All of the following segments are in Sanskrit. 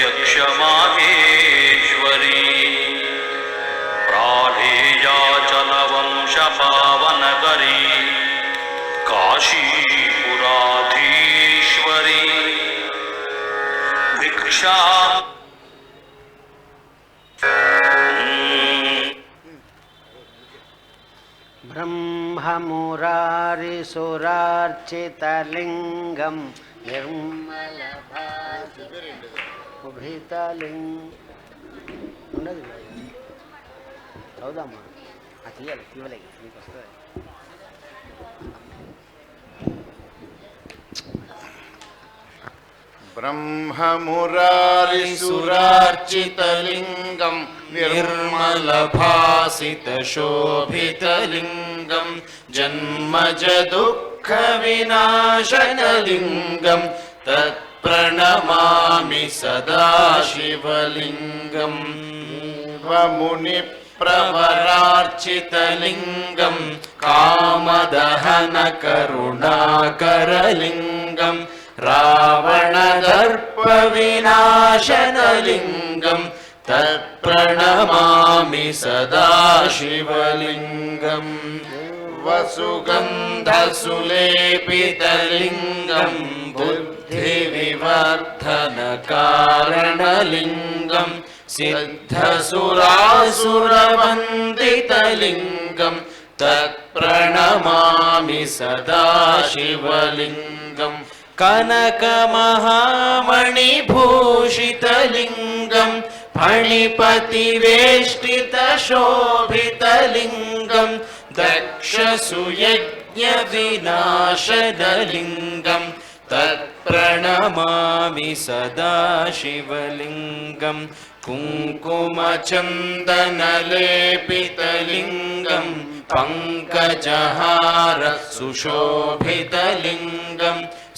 यक्षमादेश्वरी प्राधेयाचलवंश पावनगरी काशीपुराधीश्वरी। भिक्षा। ब्रह्ममुरारिसुरार्चितलिङ्गं मोरारिसुरार्चितलिङ्गं నిర్మలభాసితలింగ ఉండదు చదువుదామా అది తీయాలి తీయలేదు నీకు వస్తుంది ब्रह्ममुरारिसुरार्चितलिङ्गं निर्मलभासितशोभितलिङ्गं जन्मजदुःखविनाशनलिङ्गं तत्प्रणमामि सदा शिवलिङ्गम्। मुनिप्रवरार्चितलिङ्गं कामदहनकरुणाकरलिङ्गम् रावणदर्पविनाशनलिङ्गं तत्प्रणमामि सदा शिवलिङ्गम् वसुगन्धसुलेपितलिङ्गं बुद्धिविवर्धनकारणलिङ्गं सिद्धसुरासुरवन्दितलिङ्गं तत्प्रणमामि सदा शिवलिङ्गम् कनकमहामणिभूषितलिङ्गं फणिपतिवेष्टितशोभितलिङ्गं दक्षसुयज्ञविनाशनलिङ्गं तत्प्रणमामि सदा शिवलिङ्गं कुङ्कुमचन्दनलेपितलिङ्गं पङ्कजहार सुशोभितलिङ्गं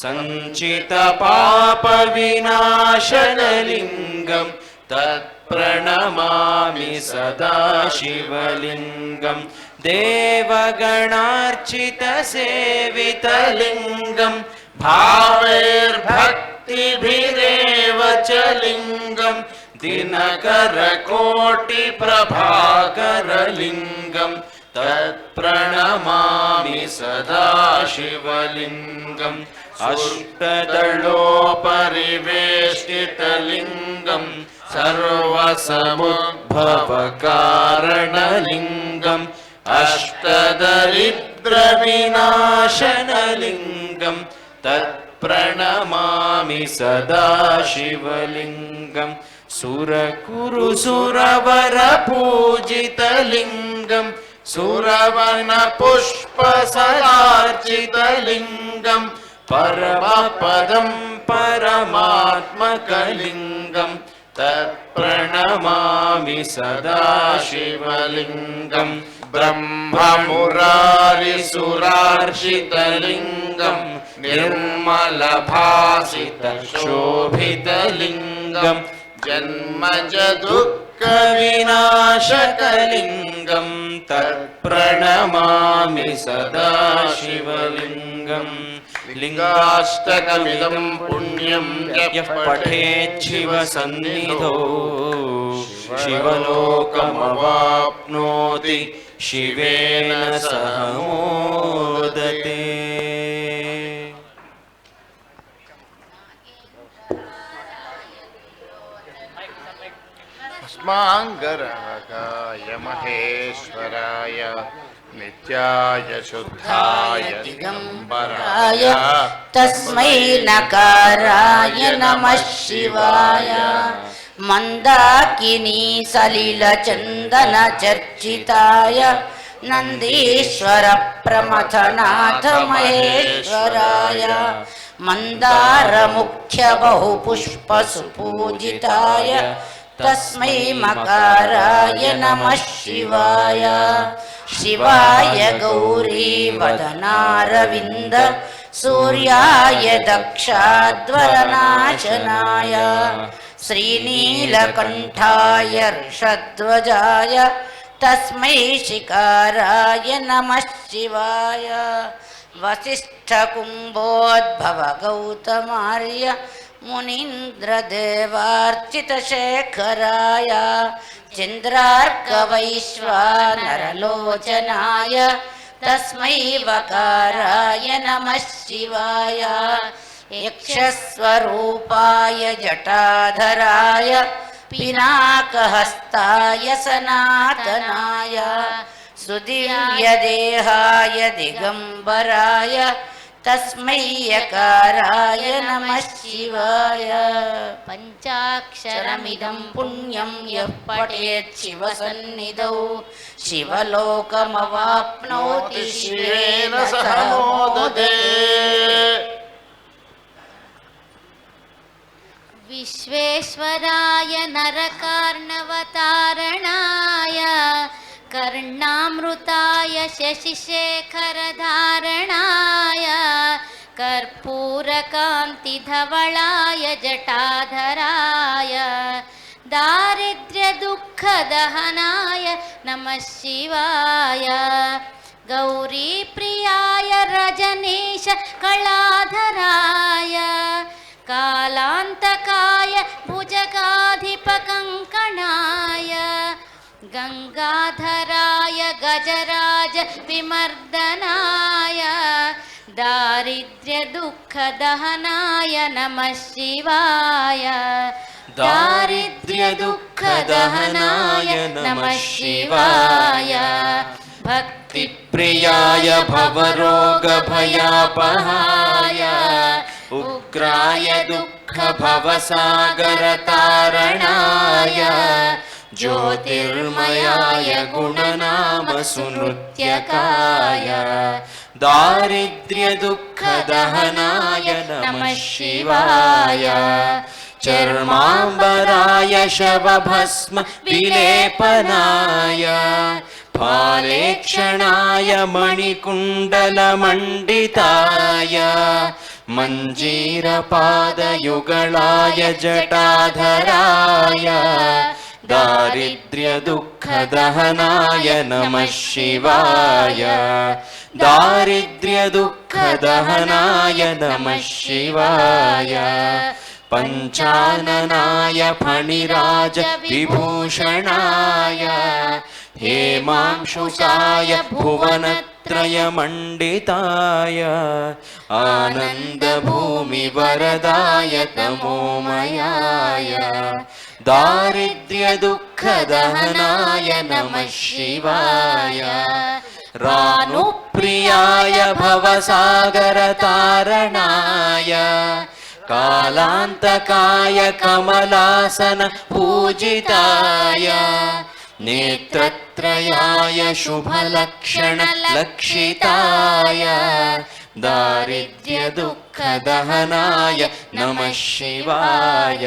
सञ्चितपापविनाशनलिङ्गं तत्प्रणमामि सदा शिवलिङ्गं देवगणार्चितसेवितलिङ्गं भावैर्भक्तिभिरेव च लिङ्गं दिनकरकोटिप्रभाकरलिङ्गं तत्प्रणमामि सदा शिवलिङ्गम् अष्टदलोपरिवेष्टितलिङ्गं सर्वसमुद्भवकारणलिङ्गम् अष्टदरिद्रविनाशनलिङ्गं तत्प्रणमामि सदा शिवलिङ्गम्। सुरकुरुसुरवरपूजितलिङ्गम्। सुरवनपुष्पसरार्चितलिङ्गं परमपदं परमात्मकलिङ्गं तत्प्रणमामि सदा शिवलिङ्गं ब्रह्ममुरारिसुरार्चितलिङ्गं निर्मलभासितशोभितलिङ्गं जन्मजदुःखविनाशकलिङ्गं तत्प्रणमामि सदा शिवलिङ्गम् लिङ्गाष्टकमिदं पुण्यं यः पठेच्छिवसन्निधौ शिवलोकमवाप्नोति शिवेन सह मोदते अस्माङ्गरगाय महेश्वराय नित्याय शुद्धाय दिगम्बराय तस्मै नकाराय नमः शिवाय मन्दाकिनी सलिलचन्दनचर्चिताय नन्दीश्वर प्रमथनाथ महेश्वराय मन्दारमुख्य बहुपुष्पसुपूजिताय तस्मै मकाराय नमः शिवाय। शिवाय गौरी वदनारविन्द सूर्याय दक्षाध्वरनाशनाय श्रीनीलकण्ठाय ऋषध्वजाय तस्मै शिकाराय नमः शिवाय। वसिष्ठकुम्भोद्भव गौतमार्य मुनीन्द्रदेवार्चितशेखराय चन्द्रार्कवैश्वानरलोचनाय तस्मै वकाराय नमः शिवाय यक्षस्वरूपाय जटाधराय पिनाकहस्ताय सनातनाय सुदिव्यदेहाय दिगम्बराय तस्मै यकाराय नमः शिवाय। पञ्चाक्षरमिदं पुण्यं यः पठेत् शिवसन्निधौ। शिवलोकमवाप्नोति शिवेन सह मोदते। विश्वेश्वराय नरकार्णवतारणाय कर्णामृताय शशिशेखरधारणाय कर्पूरकान्तिधवलाय जटाधराय दारिद्र्यदुःखदहनाय नमः शिवाय। गौरीप्रियाय रजनीश कलाधराय कालान्तकाय भुजगाधिपकङ्कणाय गङ्गाधराय गजराज विमर्दनाय दारिद्र्यदुःखदहनाय नमः शिवाय। दारिद्र्यदुःखदहनाय नमः शिवाय। भक्तिप्रियाय भवरोगभयापहाय। उग्राय दुःखभवसागरतारणाय। ज्योतिर्मयाय गुणनामसुनृत्यकाय दारिद्र्यदुःखदहनाय नमः शिवाय। चर्माम्बराय शवभस्म विलेपनाय। फालेक्षणाय मणिकुण्डलमण्डिताय। मञ्जीरपादयुगलाय जटाधराय दारिद्र्यदुःखदहनाय नमः शिवाय। दारिद्र्यदुःखदहनाय नमः शिवाय। पञ्चाननाय फणिराज विभूषणाय। हेमांशुषाय भुवनत्रयमण्डिताय। आनन्दभूमिवरदाय तमोमयाय दारिद्र्यदुःखदहनाय नमः शिवाय। रानुप्रियाय भवसागरतारणाय कालान्तकाय कमलासन पूजिताय। नेत्रत्रयाय शुभलक्षणलक्षिताय दारिद्र्यदुःखदहनाय नमः शिवाय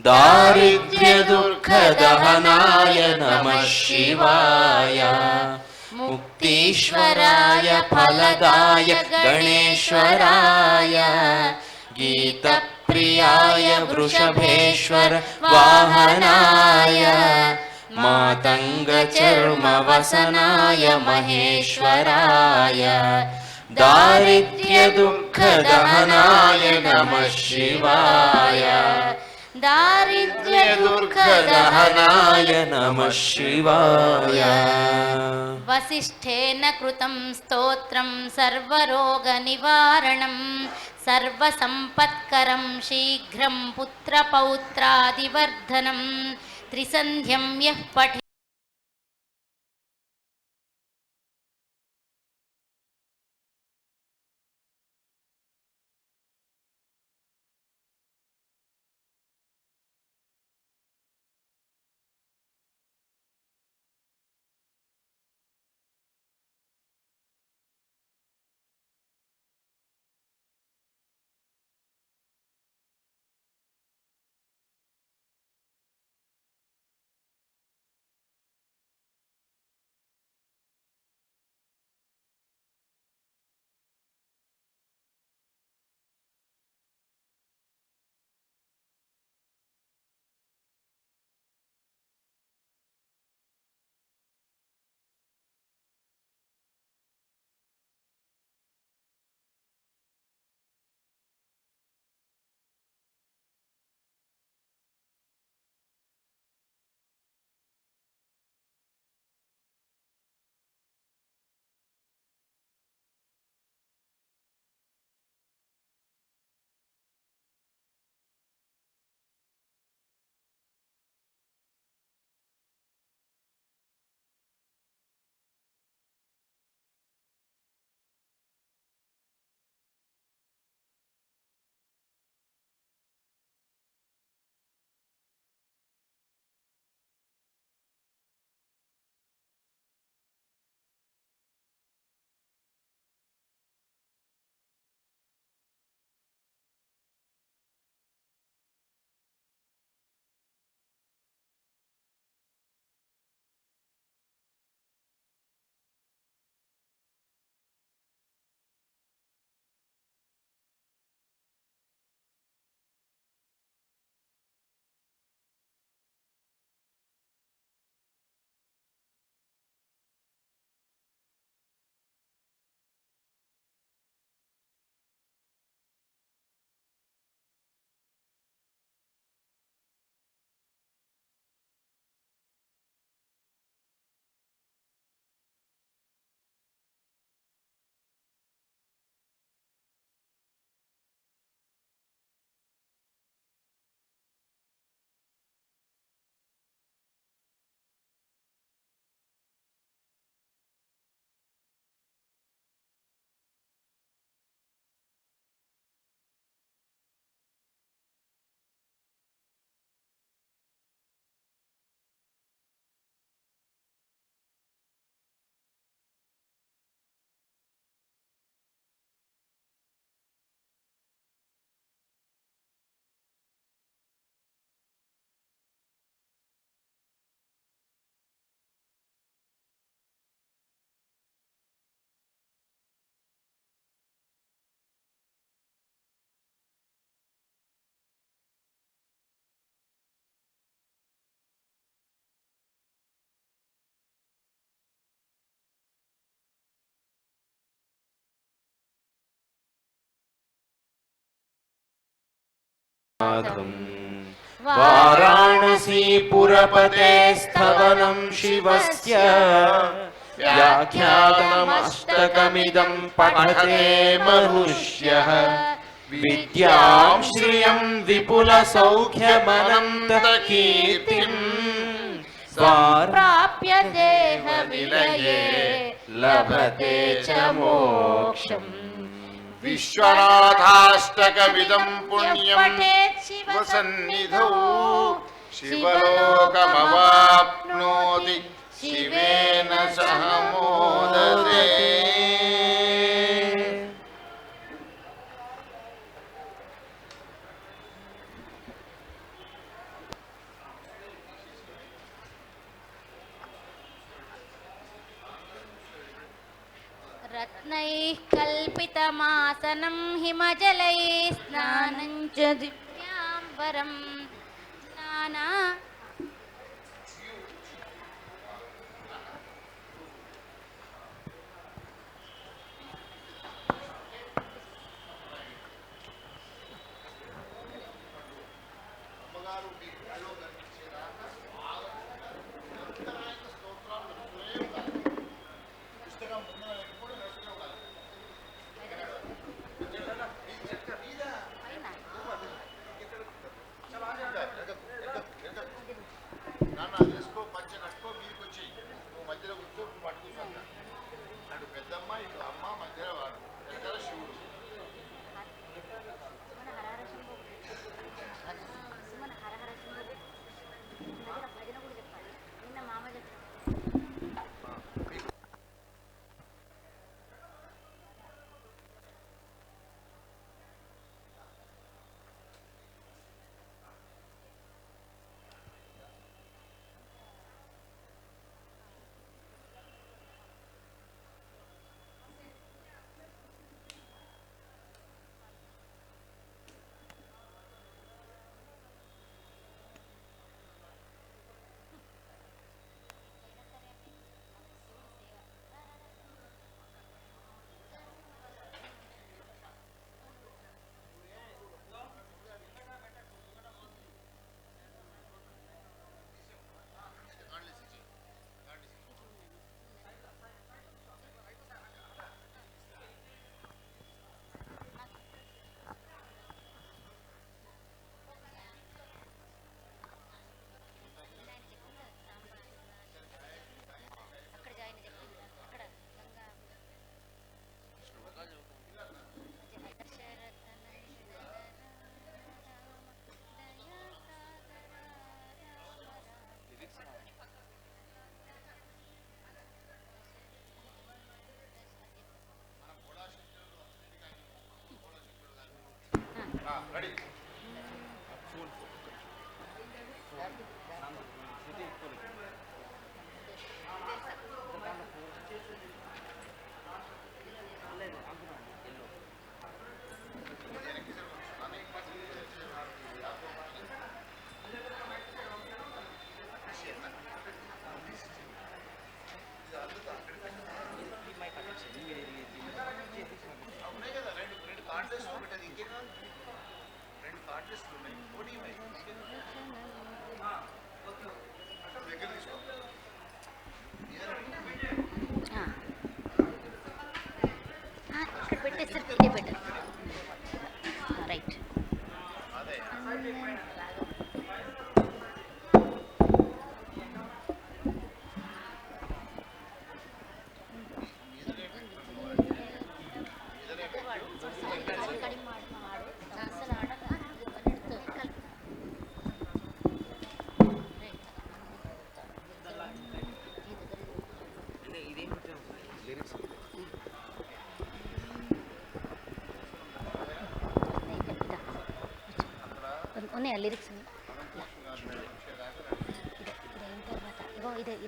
दारिद्र्यदुःखदहनाय नमः शिवाय। मुक्तीश्वराय फलदाय गणेश्वराय। गीतप्रियाय वृषभेश्वर वाहनाय। मातङ्गचर्मवसनाय महेश्वराय। दारिद्र्यदुःखदहनाय नमः शिवाय दारिद्र्यदुःखदहनाय दुःखदहनाय नमः शिवाय। वसिष्ठेन कृतं स्तोत्रं सर्वरोगनिवारणं सर्वसम्पत्करं शीघ्रं पुत्रपौत्रादिवर्धनं त्रिसन्ध्यं यः पठे वाराणसीपुरपते स्थवनं शिवस्य व्याख्यातमष्टकमिदं पठते मनुष्यः। विद्यां श्रियं विपुलसौख्यमनन्तकीर्तिम् स्वार् प्राप्य देहविलये लभते च मोक्षम् विश्वनाथाष्टकमिदं पुण्यं पठेत् स्वसन्निधौ शिवलोकमवाप्नोति शिवेन सह मोदते रत्नैः कल्पितमासनं हिमजलैः स्नानं च दिव्याम्बरं नाना I love that.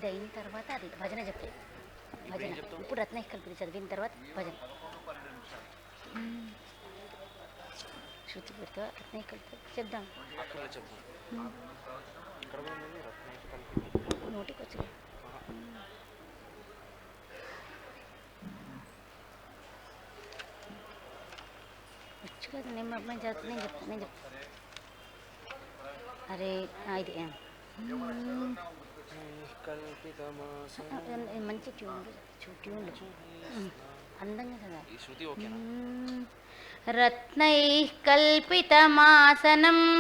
ఇది అయిన తర్వాత అది భజన చెప్పే భజన. ఇప్పుడు రత్న కలిపి చదివిన తర్వాత భజన. శృతి పెడతా రత్న కలిపి చెప్దాం. నోటికి వచ్చి వచ్చు కదా నేను మా అమ్మాయి చదువుతుంది నేను చెప్తాను నేను చెప్తాను అరే ఇది మంచి ట్యూన్ ట్యూన్ అందంగా కదా. రత్నైः కల్పితమాసనం.